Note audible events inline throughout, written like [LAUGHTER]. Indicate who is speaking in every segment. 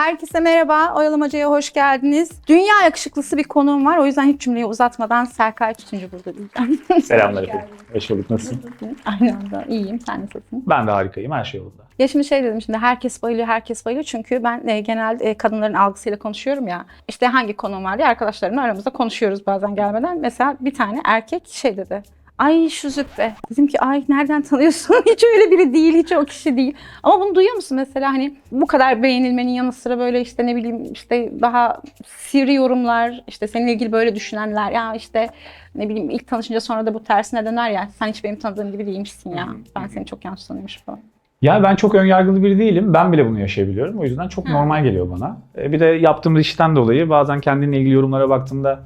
Speaker 1: Herkese merhaba, Oyalamaca'ya hoş geldiniz. Dünya yakışıklısı bir konuğum var. O yüzden hiç cümleyi uzatmadan Serkay Tutuncu burada diyeceğim. [LAUGHS]
Speaker 2: Selamlar efendim. Hoş bulduk. Nasılsın?
Speaker 1: Aynı anda iyiyim, sen nasılsın?
Speaker 2: Ben de harikayım. Her şey yolunda.
Speaker 1: Ya şimdi şey dedim şimdi herkes bayılıyor, herkes bayılıyor. Çünkü ben e, genelde e, kadınların algısıyla konuşuyorum ya. İşte hangi konum var diye arkadaşlarımla aramızda konuşuyoruz bazen gelmeden. Mesela bir tane erkek şey dedi. Ay şu züppe. Dedim ki ay nereden tanıyorsun? [LAUGHS] hiç öyle biri değil, hiç o kişi değil. Ama bunu duyuyor musun mesela hani bu kadar beğenilmenin yanı sıra böyle işte ne bileyim işte daha sivri yorumlar, işte seninle ilgili böyle düşünenler ya işte ne bileyim ilk tanışınca sonra da bu tersine döner ya sen hiç benim tanıdığım gibi değilmişsin ya. Ben seni çok yanlış tanıyormuşum falan.
Speaker 2: Ya ben çok önyargılı biri değilim. Ben bile bunu yaşayabiliyorum. O yüzden çok normal geliyor bana. E, Bir de yaptığım işten dolayı bazen kendinle ilgili yorumlara baktığımda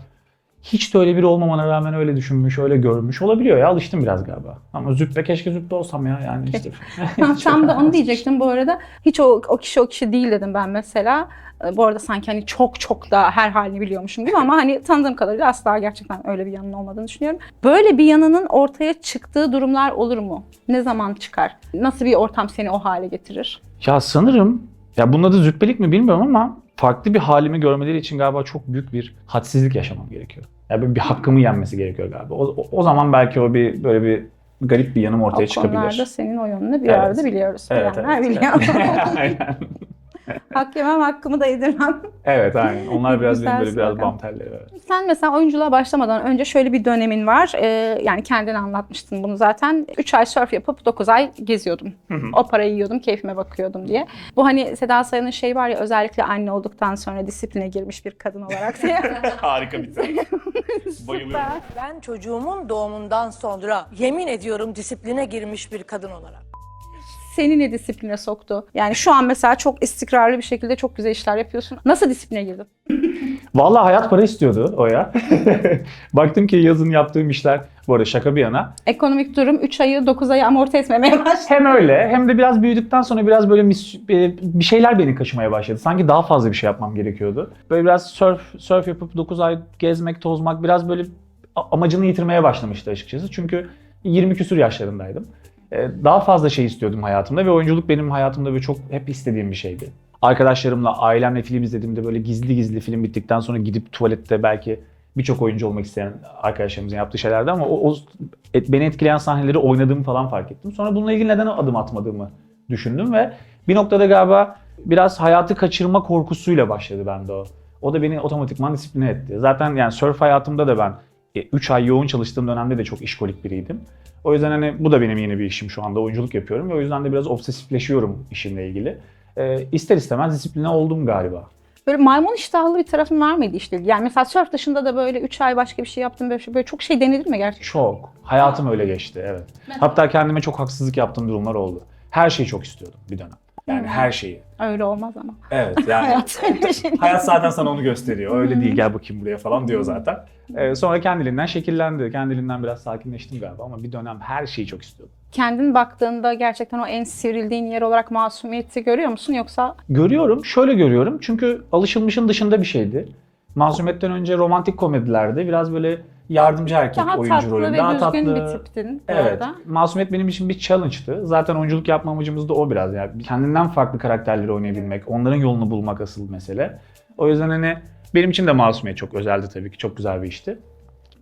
Speaker 2: hiç de öyle biri olmamana rağmen öyle düşünmüş, öyle görmüş olabiliyor ya. Alıştım biraz galiba. Ama züppe keşke züppe olsam ya yani işte.
Speaker 1: Tam da onu diyecektim bu arada. Hiç o, o kişi o kişi değil dedim ben mesela. Ee, Bu arada sanki hani çok çok da her halini biliyormuşum gibi ama hani tanıdığım kadarıyla asla gerçekten öyle bir yanının olmadığını düşünüyorum. Böyle bir yanının ortaya çıktığı durumlar olur mu? Ne zaman çıkar? Nasıl bir ortam seni o hale getirir?
Speaker 2: Ya sanırım ya bunun adı züppelik mi bilmiyorum ama farklı bir halimi görmeleri için galiba çok büyük bir hadsizlik yaşamam gerekiyor. Ya böyle bir hakkımı yenmesi gerekiyor galiba. O, o- o zaman belki o bir böyle bir garip bir yanım ortaya
Speaker 1: o
Speaker 2: çıkabilir.
Speaker 1: konularda senin o yönünü bir
Speaker 2: Evet.
Speaker 1: arada biliyoruz.
Speaker 2: Evet,
Speaker 1: Bilenler
Speaker 2: evet.
Speaker 1: biliyor. [LAUGHS] [LAUGHS] [LAUGHS] Hak yemem hakkımı da yedirmem.
Speaker 2: Evet aynen. Onlar [LAUGHS] biraz benim böyle biraz bam telleri. Evet.
Speaker 1: Sen mesela oyunculuğa başlamadan önce şöyle bir dönemin var. Ee, yani kendin anlatmıştın bunu zaten. 3 ay surf yapıp 9 ay geziyordum. O parayı yiyordum, keyfime bakıyordum diye. Bu hani Seda Sayan'ın şey var ya özellikle anne olduktan sonra disipline girmiş bir kadın olarak diye. [LAUGHS]
Speaker 2: Harika bir tane. Bayılıyorum.
Speaker 3: Ben çocuğumun doğumundan sonra yemin ediyorum disipline girmiş bir kadın olarak.
Speaker 1: Seni ne disipline soktu? Yani şu an mesela çok istikrarlı bir şekilde çok güzel işler yapıyorsun. Nasıl disipline girdin? [LAUGHS]
Speaker 2: Vallahi hayat para istiyordu o ya. [LAUGHS] Baktım ki yazın yaptığım işler, bu arada şaka bir yana.
Speaker 1: Ekonomik durum 3 ayı 9 ayı amorti etmemeye başladı.
Speaker 2: Hem öyle hem de biraz büyüdükten sonra biraz böyle mis- e, bir şeyler beni kaşımaya başladı. Sanki daha fazla bir şey yapmam gerekiyordu. Böyle biraz surf, surf yapıp 9 ay gezmek, tozmak biraz böyle amacını yitirmeye başlamıştı açıkçası. Çünkü 20 küsur yaşlarındaydım. E, Daha fazla şey istiyordum hayatımda ve oyunculuk benim hayatımda böyle çok hep istediğim bir şeydi. Arkadaşlarımla, ailemle film izlediğimde böyle gizli gizli film bittikten sonra gidip tuvalette belki birçok oyuncu olmak isteyen arkadaşlarımızın yaptığı şeylerdi ama o, o et- beni etkileyen sahneleri oynadığımı falan fark ettim. Sonra bununla ilgili neden adım atmadığımı düşündüm ve bir noktada galiba biraz hayatı kaçırma korkusuyla başladı bende o. O da beni otomatikman disipline etti. Zaten yani surf hayatımda da ben 3 ay yoğun çalıştığım dönemde de çok işkolik biriydim. O yüzden hani bu da benim yeni bir işim şu anda. Oyunculuk yapıyorum ve o yüzden de biraz obsesifleşiyorum işimle ilgili. Ee, ister istemez disipline oldum galiba.
Speaker 1: Böyle maymun iştahlı bir tarafın var mıydı işte? Yani mesela surf dışında da böyle 3 ay başka bir şey yaptın böyle, şey- böyle çok şey denedin mi gerçekten?
Speaker 2: Çok. Hayatım öyle geçti evet. Hatta kendime çok haksızlık yaptığım durumlar oldu. Her şeyi çok istiyordum bir dönem. Yani her şeyi.
Speaker 1: Öyle olmaz ama.
Speaker 2: Evet [LAUGHS] yani
Speaker 1: Hayat öyle şey.
Speaker 2: hayat zaten sana onu gösteriyor. Öyle değil gel bakayım buraya falan diyor zaten. Ee, sonra kendiliğinden şekillendi. Kendiliğinden biraz sakinleştim galiba ama bir dönem her şeyi çok istiyordum.
Speaker 1: Kendin baktığında gerçekten o en sivrildiğin yer olarak masumiyeti görüyor musun yoksa
Speaker 2: Görüyorum, şöyle görüyorum. Çünkü alışılmışın dışında bir şeydi. Masumiyetten önce romantik komedilerde biraz böyle yardımcı erkek
Speaker 1: daha
Speaker 2: oyuncu rolü.
Speaker 1: ve
Speaker 2: Daha
Speaker 1: düzgün
Speaker 2: tatlı.
Speaker 1: bir tiptin bu
Speaker 2: Evet.
Speaker 1: arada.
Speaker 2: Masumiyet benim için bir challenge'tı. Zaten oyunculuk yapma amacımız da o biraz. Yani kendinden farklı karakterleri oynayabilmek, onların yolunu bulmak asıl mesele. O yüzden hani benim için de Masumiyet çok özeldi tabii ki. Çok güzel bir işti.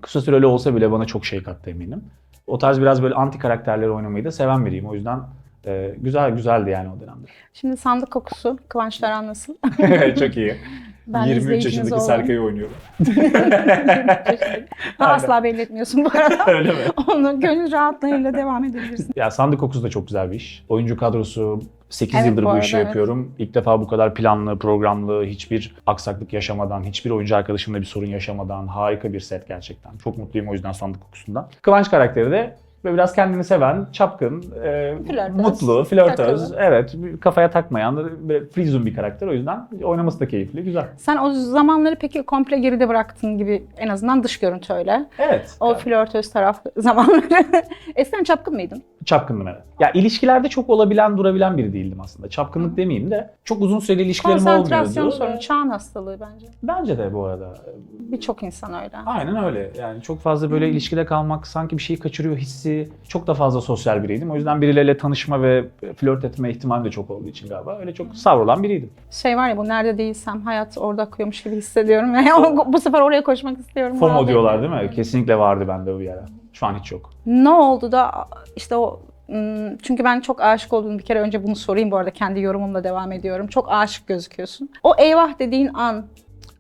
Speaker 2: Kısa süreli olsa bile bana çok şey kattı eminim. O tarz biraz böyle anti karakterleri oynamayı da seven biriyim. O yüzden e, güzel güzeldi yani o dönemde.
Speaker 1: Şimdi sandık kokusu, Kıvanç Taran nasıl? [LAUGHS]
Speaker 2: çok iyi. [LAUGHS]
Speaker 1: Ben
Speaker 2: 23
Speaker 1: izleyiciniz
Speaker 2: yaşındaki
Speaker 1: oldum.
Speaker 2: Serkay'ı oynuyorum. [LAUGHS]
Speaker 1: Asla belli etmiyorsun bu arada. [LAUGHS]
Speaker 2: Öyle mi?
Speaker 1: Onu gönül rahatlığıyla devam edebilirsin.
Speaker 2: Ya Sandık Kokusu da çok güzel bir iş. Oyuncu kadrosu 8
Speaker 1: Evet,
Speaker 2: yıldır
Speaker 1: bu
Speaker 2: bu, işi
Speaker 1: evet.
Speaker 2: yapıyorum. İlk defa bu kadar planlı, programlı, hiçbir aksaklık yaşamadan, hiçbir oyuncu arkadaşımla bir sorun yaşamadan harika bir set gerçekten. Çok mutluyum o yüzden Sandık Kokusu'ndan. Kıvanç karakteri de böyle biraz kendini seven, çapkın, e,
Speaker 1: Flörtöz,
Speaker 2: mutlu, flörtöz,
Speaker 1: takılı.
Speaker 2: evet kafaya takmayan, böyle freezone bir karakter. O yüzden oynaması da keyifli, güzel.
Speaker 1: Sen o zamanları peki komple geride bıraktın gibi en azından dış görüntü öyle.
Speaker 2: Evet.
Speaker 1: O flörtöz taraf [LAUGHS] zamanları. Eskiden çapkın mıydın?
Speaker 2: Çapkındım evet. Ya ilişkilerde çok olabilen, durabilen biri değildim aslında. Çapkınlık demeyeyim de çok uzun süreli ilişkilerim
Speaker 1: Konsantrasyon
Speaker 2: olmuyordu.
Speaker 1: sorunu, çağın hastalığı bence.
Speaker 2: Bence de bu arada.
Speaker 1: Birçok insan öyle.
Speaker 2: Aynen öyle. Yani çok fazla böyle ilişkide kalmak sanki bir şeyi kaçırıyor hissi çok da fazla sosyal biriydim. O yüzden birileriyle tanışma ve flört etme ihtimali de çok olduğu için galiba öyle çok savrulan biriydim.
Speaker 1: Şey var ya bu nerede değilsem hayat orada akıyormuş gibi hissediyorum. [LAUGHS] Bu sefer oraya koşmak istiyorum.
Speaker 2: FOMO diyorlar değil mi? Kesinlikle vardı bende o bir ara. Şu an hiç yok.
Speaker 1: Ne oldu da işte o çünkü ben çok aşık olduğum bir kere önce bunu sorayım bu arada kendi yorumumla devam ediyorum. Çok aşık gözüküyorsun. O eyvah dediğin an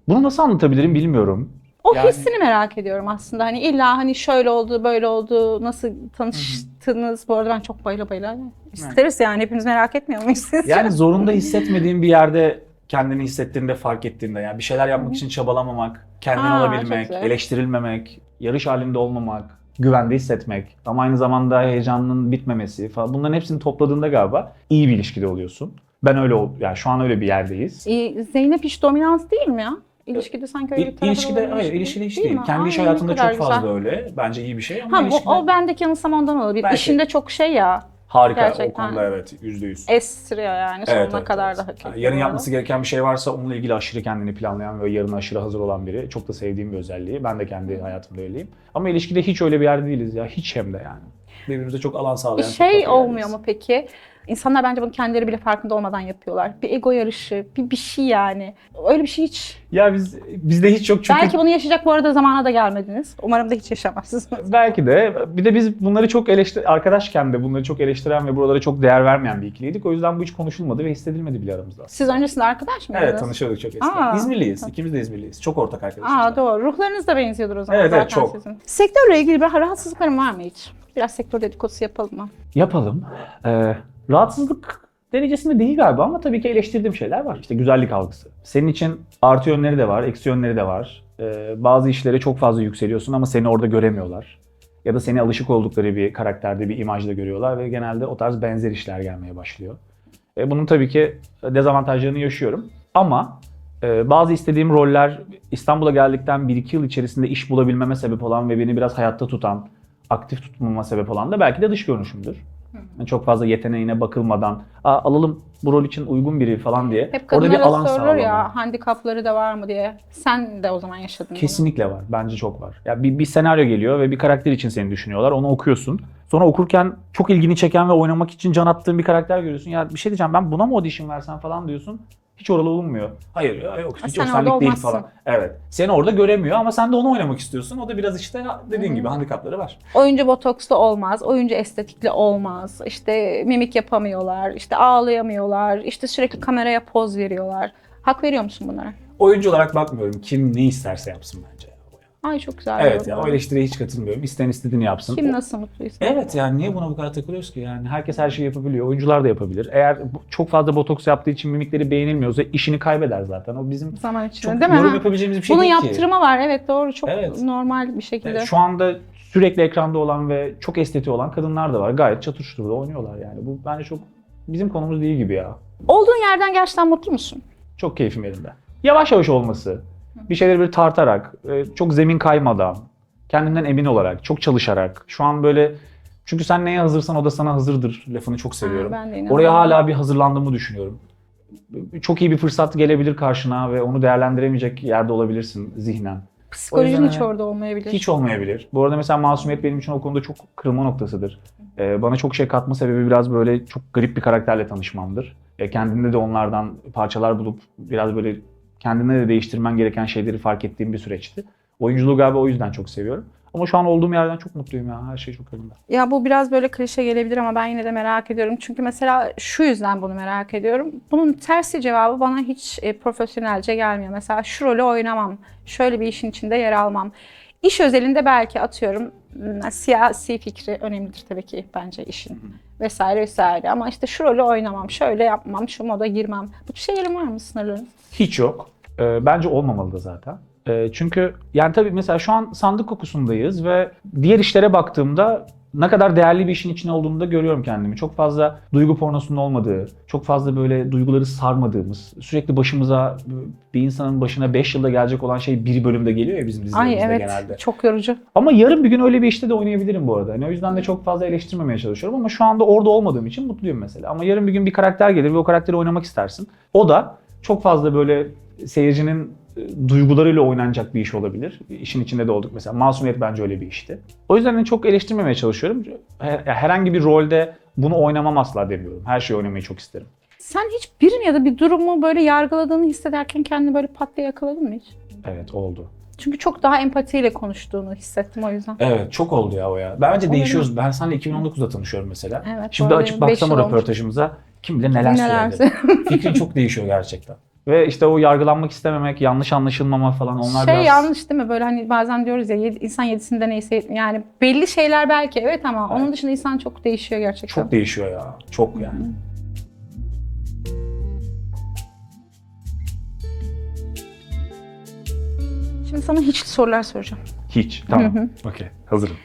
Speaker 2: Bunu nasıl anlatabilirim bilmiyorum.
Speaker 1: o
Speaker 2: Yani-
Speaker 1: hissini merak ediyorum aslında. Hani illa hani şöyle oldu, böyle oldu, nasıl tanıştınız? Bu arada ben çok bayıla bayıla isteriz yani hepimiz merak etmiyor muyuz siz?
Speaker 2: Yani [LAUGHS] zorunda hissetmediğin bir yerde kendini hissettiğinde, fark ettiğinde yani bir şeyler yapmak için çabalamamak, kendin
Speaker 1: Aa,
Speaker 2: olabilmek, eleştirilmemek, yarış halinde olmamak, güvende hissetmek ama aynı zamanda heyecanının bitmemesi falan bunların hepsini topladığında galiba iyi bir ilişkide oluyorsun. Ben öyle ol, yani şu an öyle bir yerdeyiz.
Speaker 1: Ee, Zeynep hiç dominans değil mi ya? İlişkide sanki öyle bir tarafı
Speaker 2: ilişkide hayır
Speaker 1: ilişki
Speaker 2: ilişkide hiç
Speaker 1: değil
Speaker 2: değil.
Speaker 1: mi?
Speaker 2: Kendi iş
Speaker 1: Ay, ne
Speaker 2: hayatında çok fazla
Speaker 1: güzel.
Speaker 2: öyle. Bence iyi bir şey ama
Speaker 1: Ha,
Speaker 2: ilişkide
Speaker 1: o bendeki yanılsama ondan olabilir.
Speaker 2: Belki.
Speaker 1: İşinde çok şey ya,
Speaker 2: harika
Speaker 1: gerçekten.
Speaker 2: o konuda evet yüzde yüz.
Speaker 1: estiriyor yani sonuna kadar da hak ediyor.
Speaker 2: Yani yarın yapması gereken bir şey varsa onunla ilgili aşırı kendini planlayan ve yarın aşırı hazır olan biri. Çok da sevdiğim bir özelliği. Ben de kendi hayatımda öyleyim. Ama ilişkide hiç öyle bir yerde değiliz ya. Hiç hem de yani. Birbirimize çok alan
Speaker 1: Bir
Speaker 2: sağlayan çok
Speaker 1: şey olmuyor mu peki? İnsanlar bence bunu kendileri bile farkında olmadan yapıyorlar. Bir ego yarışı, bir bir şey yani. Öyle bir şey hiç.
Speaker 2: Ya biz bizde hiç yok çünkü
Speaker 1: Belki bunu yaşayacak bu arada zamana da gelmediniz. Umarım da hiç yaşamazsınız. [LAUGHS]
Speaker 2: belki de bir de biz bunları çok eleştir arkadaşken de bunları çok eleştiren ve buralara çok değer vermeyen bir ikiliydik. O yüzden bu hiç konuşulmadı ve hissedilmedi bile aramızda.
Speaker 1: Siz öncesinde arkadaş mıydınız?
Speaker 2: Evet tanışıyorduk çok eskiden. İzmirliyiz. İkimiz de İzmirliyiz. Çok ortak arkadaşız.
Speaker 1: Aa doğru. Ruhlarınız da benziyordur o zaman
Speaker 2: Evet,
Speaker 1: zaten
Speaker 2: evet, çok.
Speaker 1: sizin. Sektörle ilgili bir rahatsızlıkların var mı hiç? Biraz sektör dedikodusu yapalım mı?
Speaker 2: Yapalım. Ee, rahatsızlık derecesinde değil galiba ama tabii ki eleştirdiğim şeyler var. İşte güzellik algısı. Senin için artı yönleri de var, eksi yönleri de var. Ee, bazı işlere çok fazla yükseliyorsun ama seni orada göremiyorlar. Ya da seni alışık oldukları bir karakterde, bir imajda görüyorlar ve genelde o tarz benzer işler gelmeye başlıyor. E, bunun tabii ki dezavantajlarını yaşıyorum. Ama e, bazı istediğim roller İstanbul'a geldikten 1-2 yıl içerisinde iş bulabilmeme sebep olan ve beni biraz hayatta tutan, aktif tutmama sebep olan da belki de dış görünüşümdür. Yani çok fazla yeteneğine bakılmadan Aa, alalım bu rol için uygun biri falan diye
Speaker 1: Hep
Speaker 2: orada bir alan
Speaker 1: sorulur ya handikapları da var mı diye. Sen de o zaman yaşadın bunu.
Speaker 2: Kesinlikle var. Bence çok var. Ya bir, bir senaryo geliyor ve bir karakter için seni düşünüyorlar. Onu okuyorsun. Sonra okurken çok ilgini çeken ve oynamak için can attığın bir karakter görüyorsun. Ya bir şey diyeceğim ben buna mı audition versen falan diyorsun. Hiç oralı olunmuyor. Hayır ya yok hiç
Speaker 1: sen
Speaker 2: o
Speaker 1: orada
Speaker 2: senlik değil
Speaker 1: olmazsın.
Speaker 2: falan. Evet. Seni orada göremiyor ama sen de onu oynamak istiyorsun. O da biraz işte dediğin gibi handikapları var.
Speaker 1: Oyuncu botokslu olmaz, oyuncu estetikli olmaz. İşte mimik yapamıyorlar, işte ağlayamıyorlar, işte sürekli kameraya poz veriyorlar. Hak veriyor musun bunlara?
Speaker 2: Oyuncu olarak bakmıyorum. Kim ne isterse yapsın bence.
Speaker 1: Ay çok güzel.
Speaker 2: Evet ya
Speaker 1: yorum.
Speaker 2: o eleştiriye hiç katılmıyorum. İsteyen istediğini yapsın.
Speaker 1: Kim nasıl mutluysa.
Speaker 2: Evet yani niye buna bu kadar takılıyoruz ki? Yani herkes her şeyi yapabiliyor. Oyuncular da yapabilir. Eğer çok fazla botoks yaptığı için mimikleri beğenilmiyorsa işini kaybeder zaten. O bizim
Speaker 1: Zaman içinde
Speaker 2: çok
Speaker 1: değil mi?
Speaker 2: yorum yapabileceğimiz bir şey
Speaker 1: Bunun
Speaker 2: değil ki.
Speaker 1: yaptırımı var evet doğru çok
Speaker 2: Evet.
Speaker 1: normal bir şekilde.
Speaker 2: Yani şu anda sürekli ekranda olan ve çok estetiği olan kadınlar da var. Gayet çatır çutur da oynuyorlar yani. Bu bence çok bizim konumuz değil gibi ya.
Speaker 1: Olduğun yerden gerçekten mutlu musun?
Speaker 2: Çok keyfim yerinde. Yavaş yavaş olması, bir şeyleri bir tartarak, e, çok zemin kaymadan, kendinden emin olarak, çok çalışarak. Şu an böyle çünkü sen neye hazırsan o da sana hazırdır lafını çok seviyorum.
Speaker 1: Ha, ben de.
Speaker 2: Oraya hala bir hazırlandığımı düşünüyorum. Çok iyi bir fırsat gelebilir karşına ve onu değerlendiremeyecek yerde olabilirsin zihnen.
Speaker 1: Psikolojin hiç orada olmayabilir.
Speaker 2: Hiç olmayabilir. Bu arada mesela masumiyet benim için o konuda çok kırılma noktasıdır. Ee, bana çok şey katma sebebi biraz böyle çok garip bir karakterle tanışmamdır. E, kendinde de onlardan parçalar bulup biraz böyle kendine de değiştirmen gereken şeyleri fark ettiğim bir süreçti. Oyunculuğu galiba o yüzden çok seviyorum. Ama şu an olduğum yerden çok mutluyum ya. Her şey çok yolunda.
Speaker 1: Ya bu biraz böyle klişe gelebilir ama ben yine de merak ediyorum. Çünkü mesela şu yüzden bunu merak ediyorum. Bunun tersi cevabı bana hiç e, profesyonelce gelmiyor. Mesela şu rolü oynamam, şöyle bir işin içinde yer almam. İş özelinde belki atıyorum m, siyasi fikri önemlidir tabii ki bence işin vesaire vesaire. Ama işte şu rolü oynamam, şöyle yapmam, şu moda girmem. Bu şeylerin var mı sınırların?
Speaker 2: Hiç yok. Ee, bence olmamalı da zaten. Ee, çünkü yani tabii mesela şu an sandık kokusundayız ve diğer işlere baktığımda ne kadar değerli bir işin içinde olduğunu da görüyorum kendimi. Çok fazla duygu pornosunun olmadığı, çok fazla böyle duyguları sarmadığımız, sürekli başımıza bir insanın başına 5 yılda gelecek olan şey bir bölümde geliyor ya bizim
Speaker 1: Ay
Speaker 2: dizilerimizde
Speaker 1: evet,
Speaker 2: genelde.
Speaker 1: çok yorucu.
Speaker 2: Ama yarın bir gün öyle bir işte de oynayabilirim bu arada. Yani o yüzden de çok fazla eleştirmemeye çalışıyorum ama şu anda orada olmadığım için mutluyum mesela. Ama yarın bir gün bir karakter gelir ve o karakteri oynamak istersin. O da çok fazla böyle seyircinin duygularıyla oynanacak bir iş olabilir. İşin içinde de olduk mesela. Masumiyet bence öyle bir işti. O yüzden de çok eleştirmemeye çalışıyorum. Her- Herhangi bir rolde bunu oynamam asla demiyorum. Her şeyi oynamayı çok isterim.
Speaker 1: Sen hiç birini ya da bir durumu böyle yargıladığını hissederken kendini böyle pat diye yakaladın mı hiç?
Speaker 2: Evet oldu.
Speaker 1: Çünkü çok daha empatiyle konuştuğunu hissettim o yüzden.
Speaker 2: Evet çok oldu ya o ya. Bence
Speaker 1: Olabilir.
Speaker 2: değişiyoruz. Ben seninle 2019'da tanışıyorum mesela.
Speaker 1: Evet,
Speaker 2: Şimdi açıp baksam o röportajımıza kim bilir neler,
Speaker 1: Neler
Speaker 2: söyledi. Fikrin çok değişiyor gerçekten. Ve işte o yargılanmak istememek, yanlış anlaşılmama falan onlar
Speaker 1: şey
Speaker 2: biraz...
Speaker 1: yanlış değil mi? Böyle hani bazen diyoruz ya yedi- insan yedisinde neyse. Yani belli şeyler belki evet ama onun dışında insan çok değişiyor gerçekten.
Speaker 2: Çok değişiyor ya. Çok yani.
Speaker 1: Şimdi sana hiç sorular soracağım.
Speaker 2: Hiç. Tamam. Okey. Hazırım.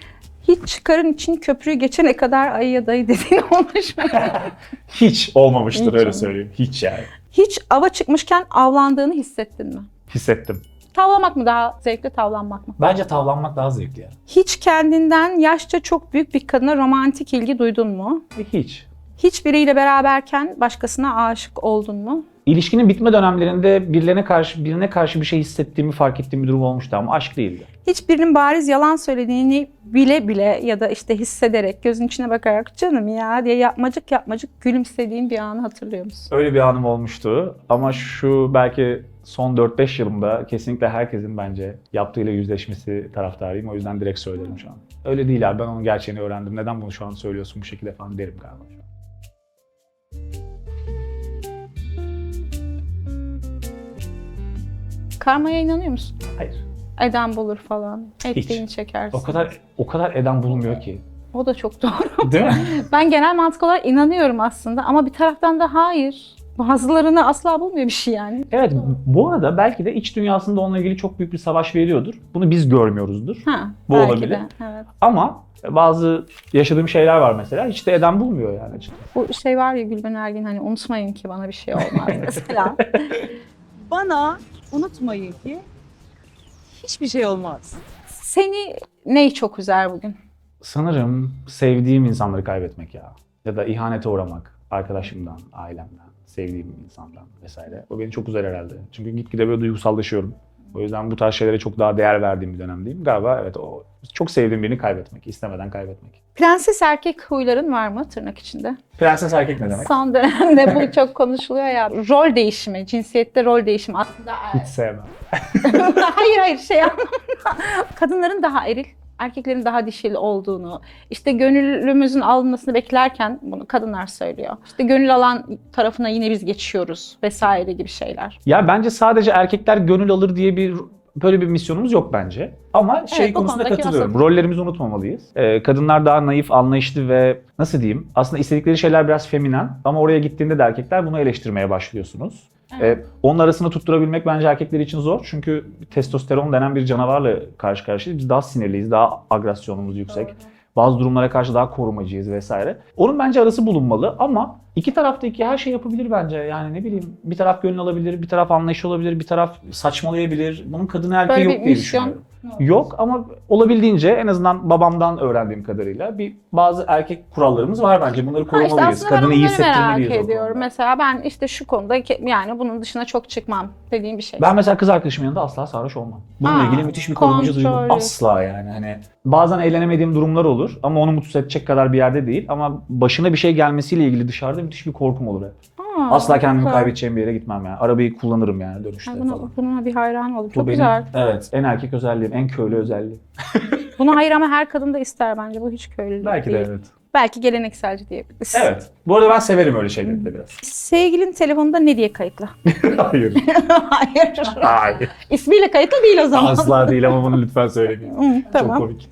Speaker 1: Hiç çıkarın için köprüyü geçene kadar ayıya dayı dediğin [LAUGHS] olmuş mu? [LAUGHS]
Speaker 2: Hiç olmamıştır
Speaker 1: Hiç
Speaker 2: öyle söyleyeyim. Hiç yani.
Speaker 1: Hiç ava çıkmışken avlandığını hissettin mi?
Speaker 2: Hissettim.
Speaker 1: Tavlamak mı daha zevkli, tavlanmak mı?
Speaker 2: Bence tavlanmak daha zevkli yani.
Speaker 1: Hiç kendinden yaşça çok büyük bir kadına romantik ilgi duydun mu?
Speaker 2: Hiç.
Speaker 1: Hiç biriyle beraberken başkasına aşık oldun mu?
Speaker 2: İlişkinin bitme dönemlerinde birilerine karşı birine karşı bir şey hissettiğimi fark ettiğim bir durum olmuştu ama aşk değildi.
Speaker 1: Hiç birinin bariz yalan söylediğini bile bile ya da işte hissederek, gözün içine bakarak canım ya diye yapmacık yapmacık gülümsediğin bir anı hatırlıyor musun?
Speaker 2: Öyle bir anım olmuştu ama şu belki son 4-5 yılımda kesinlikle herkesin bence yaptığıyla yüzleşmesi taraftarıyım. O yüzden direkt söylerim şu an. Öyle değil abi ben onun gerçeğini öğrendim. Neden bunu şu an söylüyorsun bu şekilde falan derim galiba.
Speaker 1: Karmaya inanıyor musun?
Speaker 2: Hayır.
Speaker 1: Eden bulur falan. Ettiğini çekersin.
Speaker 2: O kadar o kadar eden bulunmuyor ki.
Speaker 1: O da çok doğru.
Speaker 2: Değil mi? [LAUGHS]
Speaker 1: Ben genel mantık olarak inanıyorum aslında ama bir taraftan da hayır. Bazılarını asla bulmuyor bir şey yani.
Speaker 2: Evet bu arada belki de iç dünyasında onunla ilgili çok büyük bir savaş veriyordur. Bunu biz görmüyoruzdur.
Speaker 1: Ha,
Speaker 2: Bu
Speaker 1: belki
Speaker 2: olabilir.
Speaker 1: de, evet.
Speaker 2: Ama bazı yaşadığım şeyler var mesela hiç de eden bulmuyor yani.
Speaker 1: Bu şey var ya Gülben Ergin hani unutmayın ki bana bir şey olmaz [LAUGHS] mesela.
Speaker 4: Bana unutmayın ki hiçbir şey olmaz.
Speaker 1: Seni neyi çok üzer bugün?
Speaker 2: Sanırım sevdiğim insanları kaybetmek ya. Ya da ihanete uğramak arkadaşımdan, ailemden, sevdiğim insandan vesaire. O beni çok üzer herhalde. Çünkü gitgide böyle duygusallaşıyorum. O yüzden bu tarz şeylere çok daha değer verdiğim bir dönemdeyim. Galiba evet o çok sevdiğim birini kaybetmek, istemeden kaybetmek.
Speaker 1: Prenses erkek huyların var mı tırnak içinde?
Speaker 2: Prenses erkek ne demek?
Speaker 1: Son dönemde bu [LAUGHS] çok konuşuluyor ya. Rol değişimi, cinsiyette rol değişimi aslında.
Speaker 2: Hiç sevmem. [LAUGHS]
Speaker 1: hayır hayır şey [LAUGHS] anlamında. Kadınların daha eril, erkeklerin daha dişil olduğunu, işte gönlümüzün alınmasını beklerken bunu kadınlar söylüyor. İşte gönül alan tarafına yine biz geçiyoruz vesaire gibi şeyler.
Speaker 2: Ya bence sadece erkekler gönül alır diye bir böyle bir misyonumuz yok bence. Ama şey
Speaker 1: Evet,
Speaker 2: konusunda katılıyorum.
Speaker 1: asıl-
Speaker 2: Rollerimizi unutmamalıyız. Ee, kadınlar daha naif, anlayışlı ve nasıl diyeyim? Aslında istedikleri şeyler biraz feminen ama oraya gittiğinde de erkekler bunu eleştirmeye başlıyorsunuz. Ee, onun arasını tutturabilmek bence erkekler için zor. Çünkü testosteron denen bir canavarla karşı karşıyayız. Biz daha sinirliyiz, daha agresyonumuz yüksek. Bazı durumlara karşı daha korumacıyız vesaire. Onun bence arası bulunmalı ama iki taraftaki her şey yapabilir bence. Yani ne bileyim bir taraf gönül alabilir, bir taraf anlayışlı olabilir, bir taraf saçmalayabilir. Bunun kadını erkeği
Speaker 1: Böyle
Speaker 2: yok
Speaker 1: bir
Speaker 2: diye
Speaker 1: misyon
Speaker 2: düşünüyorum. Yok ama olabildiğince en azından babamdan öğrendiğim kadarıyla bir bazı erkek kurallarımız var bence. Bunları korumalıyız.
Speaker 1: işte
Speaker 2: Kadını iyi
Speaker 1: merak
Speaker 2: hissettirmeliyiz. o
Speaker 1: ediyorum. Mesela ben işte şu konuda yani bunun dışına çok çıkmam dediğim bir şey.
Speaker 2: Ben mesela kız arkadaşımın yanında asla sarhoş olmam. Bununla
Speaker 1: Aa,
Speaker 2: ilgili müthiş bir korumacı duygum.
Speaker 1: kontrollü.
Speaker 2: Asla yani. Hani bazen eğlenemediğim durumlar olur ama onu mutsuz edecek kadar bir yerde değil. Ama başına bir şey gelmesiyle ilgili dışarıda müthiş bir korkum olur hep.
Speaker 1: Aa,
Speaker 2: Asla kendimi
Speaker 1: güzel.
Speaker 2: kaybedeceğim bir yere gitmem yani. Arabayı kullanırım yani dönüşte
Speaker 1: Ay,
Speaker 2: falan.
Speaker 1: buna, buna bir hayran oldum.
Speaker 2: Bu
Speaker 1: Çok
Speaker 2: benim,
Speaker 1: güzel.
Speaker 2: Evet. En erkek özelliğim, en köylü özelliğim. [LAUGHS]
Speaker 1: Bunu hayır ama her kadın da ister bence. Bu hiç köylülük
Speaker 2: Belki de
Speaker 1: değil.
Speaker 2: evet.
Speaker 1: Belki gelenekselci diyebiliriz.
Speaker 2: Evet. Bu arada ben severim öyle şeyleri de biraz. [LAUGHS]
Speaker 1: Sevgilin telefonunda ne diye kayıtlı? [LAUGHS]
Speaker 2: Hayır.
Speaker 1: hayır.
Speaker 2: Hayır.
Speaker 1: İsmiyle kayıtlı değil o zaman.
Speaker 2: Asla değil ama bunu lütfen söylemeyin.
Speaker 1: Hı,
Speaker 2: Çok
Speaker 1: tamam.
Speaker 2: komik.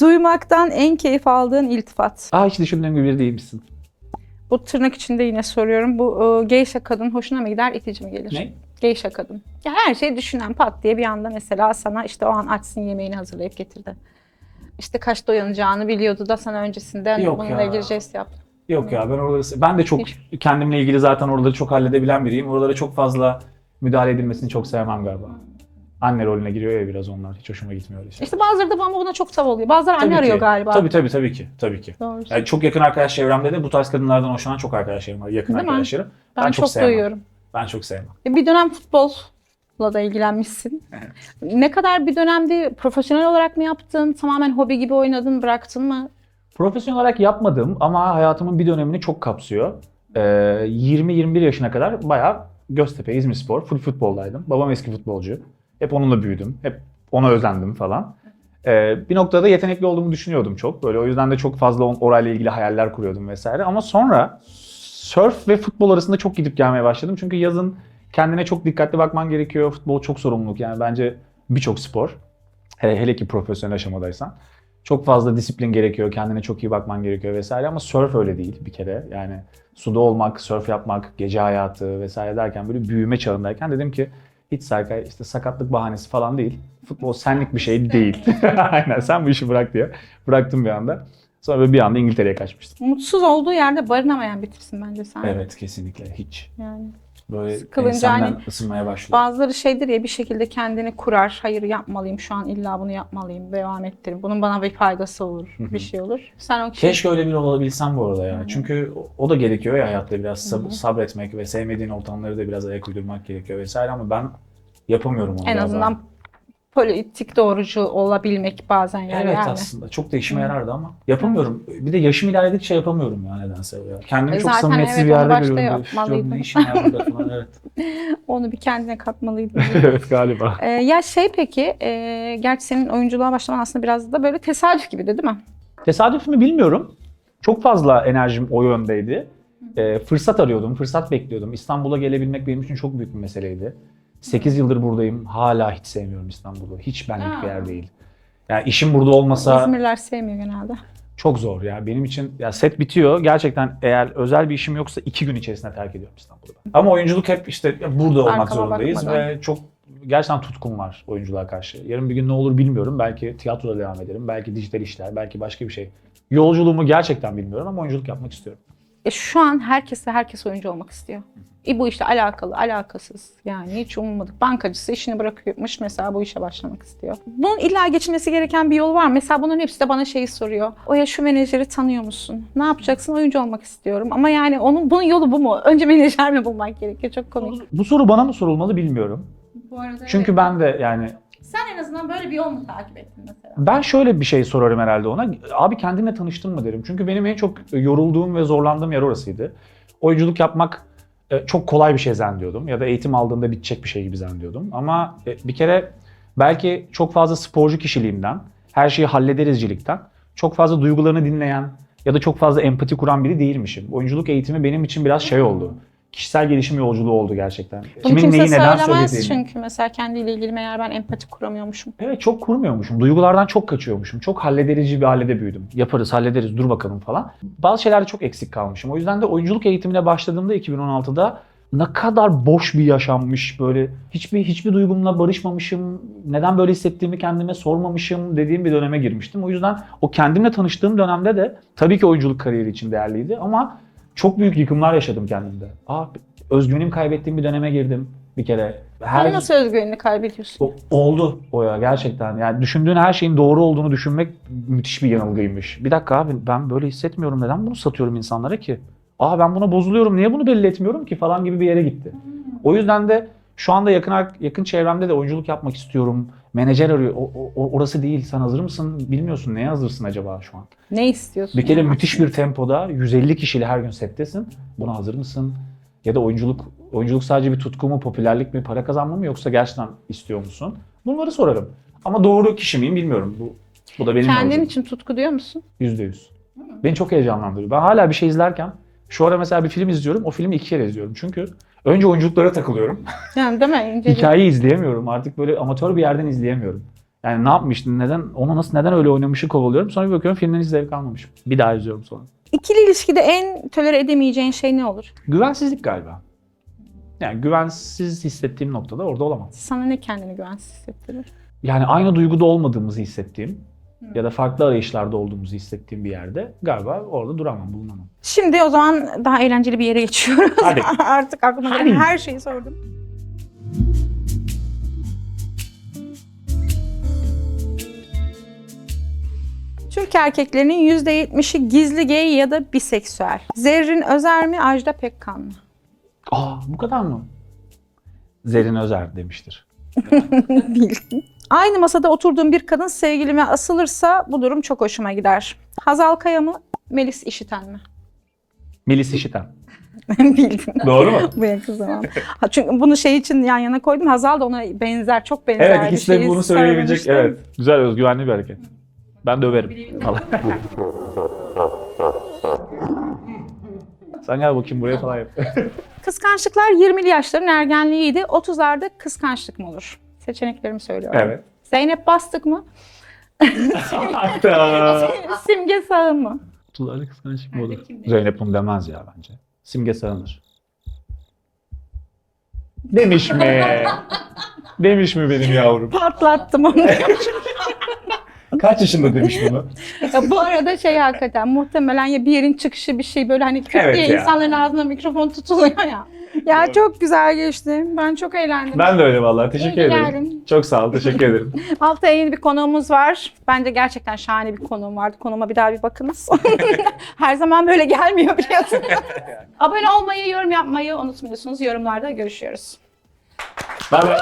Speaker 1: Duymaktan en keyif aldığın iltifat.
Speaker 2: Aa hiç düşündüğüm gibi biri değilmişsin.
Speaker 1: Bu tırnak içinde yine soruyorum. Bu e, geisha kadın hoşuna mı gider, itici mi gelir?
Speaker 2: Ne?
Speaker 1: Geisha kadın. Ya her şeyi düşünen pat diye bir anda mesela sana işte o an açsın yemeğini hazırlayıp getirdi. İşte kaçta uyanacağını biliyordu da sana öncesinden
Speaker 2: Yok
Speaker 1: bununla
Speaker 2: ya.
Speaker 1: ilgili jest yaptı.
Speaker 2: Yok ya ben oraları ben de çok kendimle ilgili zaten oraları çok halledebilen biriyim. Oralara çok fazla müdahale edilmesini çok sevmem galiba. Anne rolüne giriyor ya biraz onlar. Hiç hoşuma gitmiyor öyle.
Speaker 1: İşte bazıları da ama buna çok tav oluyor. Bazıları anne
Speaker 2: Tabii
Speaker 1: arıyor
Speaker 2: ki.
Speaker 1: galiba.
Speaker 2: Tabii tabii tabii ki. Tabii ki.
Speaker 1: Doğru.
Speaker 2: Yani çok yakın arkadaş çevremde de bu tarz kadınlardan hoşlanan çok arkadaşlarım var. Yakın
Speaker 1: Değil mi?
Speaker 2: arkadaşlarım.
Speaker 1: ben,
Speaker 2: ben
Speaker 1: çok,
Speaker 2: çok sevmem.
Speaker 1: duyuyorum.
Speaker 2: Ben çok sevmem.
Speaker 1: E, Bir dönem futbol futbolla da ilgilenmişsin. Ne kadar bir dönemde profesyonel olarak mı yaptın? Tamamen hobi gibi oynadın, bıraktın mı?
Speaker 2: Profesyonel olarak yapmadım ama hayatımın bir dönemini çok kapsıyor. Ee, 20-21 yaşına kadar bayağı Göztepe, İzmirspor, full futboldaydım. Babam eski futbolcu. Hep onunla büyüdüm. Hep ona özendim falan. Ee, bir noktada yetenekli olduğumu düşünüyordum çok. Böyle o yüzden de çok fazla orayla ilgili hayaller kuruyordum vesaire. Ama sonra surf ve futbol arasında çok gidip gelmeye başladım. Çünkü yazın kendine çok dikkatli bakman gerekiyor. Futbol çok sorumluluk. Yani bence birçok spor. Hele, hele ki profesyonel aşamadaysan. Çok fazla disiplin gerekiyor, kendine çok iyi bakman gerekiyor vesaire ama surf öyle değil bir kere. Yani suda olmak, surf yapmak, gece hayatı vesaire derken böyle büyüme çağındayken dedim ki hiç Serkay işte sakatlık bahanesi falan değil. Futbol senlik bir şey değil. [LAUGHS] Aynen sen bu işi bırak diye. Bıraktım bir anda. Sonra bir anda İngiltere'ye kaçmıştım.
Speaker 1: Mutsuz olduğu yerde barınamayan bitirsin bence sen.
Speaker 2: Evet kesinlikle hiç.
Speaker 1: Yani
Speaker 2: Böyle
Speaker 1: Sıkılınca
Speaker 2: insandan
Speaker 1: hani
Speaker 2: ısınmaya başlıyor.
Speaker 1: bazıları şeydir ya bir şekilde kendini kurar. Hayır yapmalıyım şu an illa bunu yapmalıyım. Devam ettireyim. Bunun bana bir faydası olur. Bir şey olur. Sen o kişi
Speaker 2: Keşke öyle biri olabilsem bu arada ya.
Speaker 1: Hı hı.
Speaker 2: Çünkü o- da gerekiyor ya hayatta biraz sab-
Speaker 1: Hı hı.
Speaker 2: sabretmek ve sevmediğin ortamları da biraz ayak uydurmak gerekiyor vesaire ama ben yapamıyorum onu
Speaker 1: en azından politik doğrucu olabilmek bazen yani.
Speaker 2: Evet
Speaker 1: yani.
Speaker 2: aslında çok da işime yarardı ama yapamıyorum. Bir de yaşım ilerledikçe yapamıyorum ya nedense ya. Kendimi
Speaker 1: E
Speaker 2: çok
Speaker 1: zaten
Speaker 2: samimiyetsiz
Speaker 1: evet,
Speaker 2: bir yerde görüyorum.
Speaker 1: Yapmalıydın.
Speaker 2: Ne işim var burada falan evet. [LAUGHS]
Speaker 1: Onu bir kendine katmalıydın. [LAUGHS]
Speaker 2: evet galiba.
Speaker 1: Ee, ya şey peki, e, gerçi senin oyunculuğa başlaman aslında biraz da böyle tesadüf gibi de değil mi?
Speaker 2: Tesadüf mü bilmiyorum. Çok fazla enerjim o yöndeydi. Ee, fırsat arıyordum, fırsat bekliyordum. İstanbul'a gelebilmek benim için çok büyük bir meseleydi. 8 yıldır buradayım. Hala hiç sevmiyorum İstanbul'u. Hiç benlik bir yer değil. Yani işim burada olmasa
Speaker 1: İzmirliler sevmiyor genelde.
Speaker 2: çok zor ya. Benim için ya set bitiyor. Gerçekten eğer özel bir işim yoksa iki gün içerisinde terk ediyorum İstanbul'u. ben. Ama oyunculuk hep işte burada olmak
Speaker 1: Arkama
Speaker 2: zorundayız
Speaker 1: bakmadan.
Speaker 2: ve çok gerçekten tutkum var oyunculuğa karşı. Yarın bir gün ne olur bilmiyorum. Belki tiyatroda devam ederim. Belki dijital işler, belki başka bir şey. Yolculuğumu gerçekten bilmiyorum ama oyunculuk yapmak istiyorum.
Speaker 1: E, şu an herkes ve herkes oyuncu olmak istiyor. E, bu işte alakalı, alakasız. Yani hiç ummadık. Bankacısı işini bırakıyormuş mesela bu işe başlamak istiyor. Bunun illa geçilmesi gereken bir yol var. Mesela bunların hepsi de bana şeyi soruyor. O ya şu menajeri tanıyor musun? Ne yapacaksın? Oyuncu olmak istiyorum. Ama yani onun bunun yolu bu mu? Önce menajer mi bulmak gerekiyor? Çok komik.
Speaker 2: Bu soru bana mı sorulmalı bilmiyorum.
Speaker 1: Bu arada
Speaker 2: Çünkü ben de yani
Speaker 1: en azından böyle bir yol mu takip ettin mesela?
Speaker 2: Ben şöyle bir şey sorarım herhalde ona. Abi kendinle tanıştın mı derim. Çünkü benim en çok yorulduğum ve zorlandığım yer orasıydı. Oyunculuk yapmak e, çok kolay bir şey zannediyordum. Ya da eğitim aldığında bitecek bir şey gibi zannediyordum. Ama e, bir kere belki çok fazla sporcu kişiliğimden, her şeyi hallederizcilikten, çok fazla duygularını dinleyen ya da çok fazla empati kuran biri değilmişim. Oyunculuk eğitimi benim için biraz şey oldu. Kişisel gelişim yolculuğu oldu gerçekten.
Speaker 1: Bunu kimse söylemez
Speaker 2: söylediğini.
Speaker 1: çünkü mesela kendiyle ilgili meğer ben empati kuramıyormuşum.
Speaker 2: Evet çok kurmuyormuşum. Duygulardan çok kaçıyormuşum. Çok hallederici bir ailede büyüdüm. Yaparız, hallederiz, dur bakalım falan. Bazı şeylerde çok eksik kalmışım. O yüzden de oyunculuk eğitimine başladığımda 2016'da ne kadar boş bir yaşanmış böyle hiçbir hiçbir duygumla barışmamışım. Neden böyle hissettiğimi kendime sormamışım dediğim bir döneme girmiştim. O yüzden o kendimle tanıştığım dönemde de tabii ki oyunculuk kariyeri için değerliydi ama çok büyük yıkımlar yaşadım kendimde. Aa, özgüvenimi kaybettiğim bir döneme girdim bir kere.
Speaker 1: Sen nasıl özgüvenini kaybediyorsun?
Speaker 2: O- oldu o ya gerçekten. Yani düşündüğün her şeyin doğru olduğunu düşünmek müthiş bir yanılgıymış. Bir dakika abi ben böyle hissetmiyorum. Neden bunu satıyorum insanlara ki? Aa ben buna bozuluyorum. Niye bunu belli etmiyorum ki falan gibi bir yere gitti. O yüzden de şu anda yakın yakın çevremde de oyunculuk yapmak istiyorum. Menajer arıyor. O, o- orası değil. Sen hazır mısın? Bilmiyorsun. Neye hazırsın acaba şu an?
Speaker 1: Ne istiyorsun?
Speaker 2: Bir kere
Speaker 1: yani?
Speaker 2: müthiş bir tempoda 150 kişiyle her gün settesin. Buna hazır mısın? Ya da oyunculuk oyunculuk sadece bir tutku mu, popülerlik mi, para kazanma mı yoksa gerçekten istiyor musun? Bunları sorarım. Ama doğru kişi miyim bilmiyorum. Bu bu da benim
Speaker 1: Kendin için tutku diyor musun?
Speaker 2: Yüzde yüz. Beni çok heyecanlandırıyor. Ben hala bir şey izlerken şu ara mesela bir film izliyorum. O filmi iki kere izliyorum. Çünkü önce oyunculuklara takılıyorum.
Speaker 1: Yani değil mi? İnce
Speaker 2: Hikayeyi izleyemiyorum. Artık böyle amatör bir yerden izleyemiyorum. Yani ne yapmıştın, neden, onu nasıl, neden öyle oynamışı kovalıyorum. Sonra bir bakıyorum filmden hiç zevk almamışım. Bir daha izliyorum sonra.
Speaker 1: İkili ilişkide en tolere edemeyeceğin şey ne olur?
Speaker 2: Güvensizlik galiba. Yani güvensiz hissettiğim noktada orada olamam.
Speaker 1: Sana ne kendini güvensiz hissettirir?
Speaker 2: Yani aynı duyguda olmadığımızı hissettiğim ya da farklı arayışlarda olduğumuzu hissettiğim bir yerde galiba orada duramam, bulunamam.
Speaker 1: Şimdi o zaman daha eğlenceli bir yere geçiyoruz.
Speaker 2: Hadi. [LAUGHS]
Speaker 1: Artık aklıma
Speaker 2: Hadi.
Speaker 1: gelen her şeyi sordum. Türk erkeklerinin %70'i gizli gay ya da biseksüel. Zerrin Özer mi, Ajda Pekkan mı?
Speaker 2: Aa bu kadar mı? Zerrin Özer demiştir. [LAUGHS]
Speaker 1: Aynı masada oturduğum bir kadın sevgilime asılırsa bu durum çok hoşuma gider. Hazal Kaya mı? Melis İşiten mi?
Speaker 2: Melis İşiten. [LAUGHS]
Speaker 1: Bildim.
Speaker 2: Doğru mu? [LAUGHS]
Speaker 1: Bu yakın zaman. Ha, çünkü bunu şey için yan yana koydum. Hazal da ona benzer, çok benzer
Speaker 2: Evet
Speaker 1: bir
Speaker 2: ikisi de
Speaker 1: şeyi
Speaker 2: bunu söyleyebilecek. Evet. Güzel özgüvenli bir hareket. Ben döverim. falan. Sen gel bakayım buraya falan yap. [LAUGHS]
Speaker 1: Kıskançlıklar 20'li yaşların ergenliğiydi. 30'larda kıskançlık mı olur? Seçeneklerimi söylüyorum.
Speaker 2: evet.
Speaker 1: Zeynep Bastık mı?
Speaker 2: Hatta. [LAUGHS]
Speaker 1: Simge Sağın mı?
Speaker 2: Kutularda kıskançlık mı olur? Zeynep bunu demez ya bence. Simge sağınır. Demiş mi? [LAUGHS] Demiş mi benim yavrum?
Speaker 1: Patlattım onu. [LAUGHS]
Speaker 2: Kaç yaşında demiş bunu? [LAUGHS]
Speaker 1: Ya bu arada şey hakikaten muhtemelen ya bir yerin çıkışı bir şey böyle hani küt
Speaker 2: Evet
Speaker 1: diye
Speaker 2: ya.
Speaker 1: insanların ağzına mikrofon tutuluyor ya. Ya çok güzel geçti. Ben çok eğlendim.
Speaker 2: Ben de öyle vallahi. Teşekkür
Speaker 1: İyi
Speaker 2: ederim.
Speaker 1: geldin.
Speaker 2: Çok sağ ol. Teşekkür ederim. [LAUGHS]
Speaker 1: Haftaya yeni bir konuğumuz var. Bence gerçekten şahane bir konuğum vardı. Konuma bir daha bir bakınız. Her zaman böyle gelmiyor biliyorsunuz. Abone olmayı, yorum yapmayı unutmuyorsunuz. Yorumlarda görüşüyoruz.
Speaker 2: Bye bye.